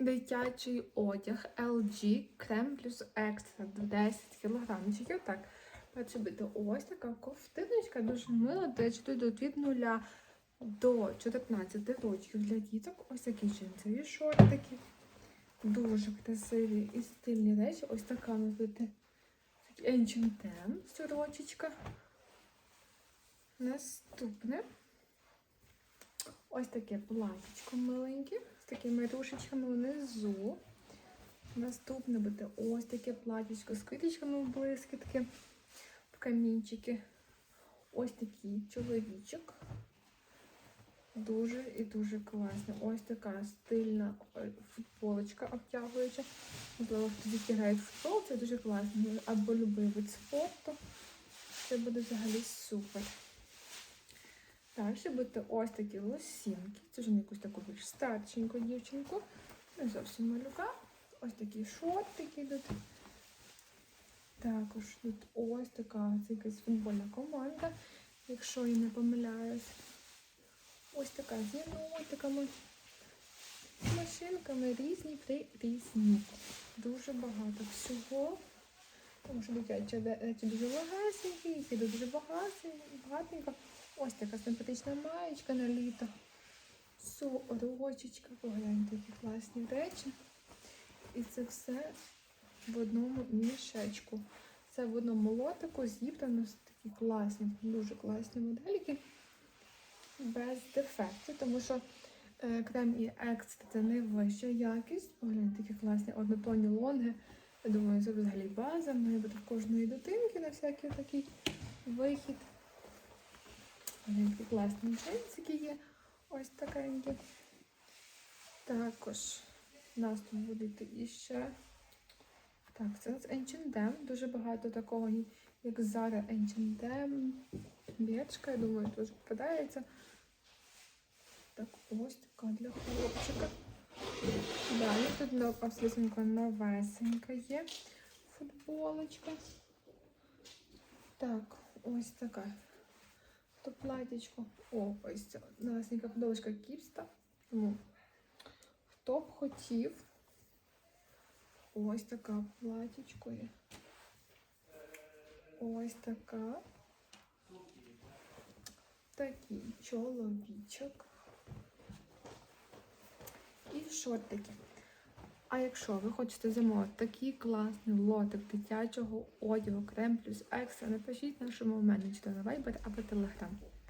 Дитячий одяг LG Крем плюс екстра 10 кілограмчиків. Так, буде ось така ковтиночка, дуже мила. До речі, тут від 0 до 14 років для діток. Ось такі джинсові шортики. Дуже красиві і стильні речі. Ось така ми буде H&M сорочечка. Наступне. Ось таке платічко миленьке такими рушечками внизу. Наступне буде ось таке платічко з квіточками в блискітки, в камінчики. Ось такий чоловічок. Дуже і дуже класний. Ось така стильна футболочка обтягуюча. Можливо, діти грають футбол, це дуже класно. Або любий вид спорту. Це буде взагалі супер. Далі буде ось такі лосінки. Це вже якусь таку більш старшеньку дівчинку. Не зовсім малюка. Ось такі шортики йдуть. Також тут ось така це якась футбольна команда, якщо я не помиляюсь. Ось така з єнотиками, машинками різні при різні. Дуже багато всього. Тому що дитячі дуже легесенькі, які дуже багатенько. Ось така симпатична маєчка на літо. Сорочечка, погляньте, які класні речі. І це все в одному мішечку. Це в одному лотику зібрано такі класні, дуже класні модельки. Без дефектів, тому що е, крем і екстра це найвища якість. Погляньте, такі класні однотонні лонги. Я думаю, це взагалі база. Має бути в кожної дитинки на всякий такий вихід. Такі класні джинсики є. Ось такенькі. Також у нас тут буде іще. Так, це нас H&M. Дуже багато такого, як Zara H&M. Бірчка, я думаю, теж попадається. Так, ось така для хлопчика. Далі тут абсолютно новесенька є футболочка. Так, ось така. То платічко. О, ось ця новесенька футболочка кіпста. Тому хто б хотів, ось така платічко є. Ось така. Такий чоловічок. І шортики. А якщо ви хочете замовити такий класний лотик дитячого одягу, крем плюс екстра, напишіть нашому менеджеру на Viber або Telegram.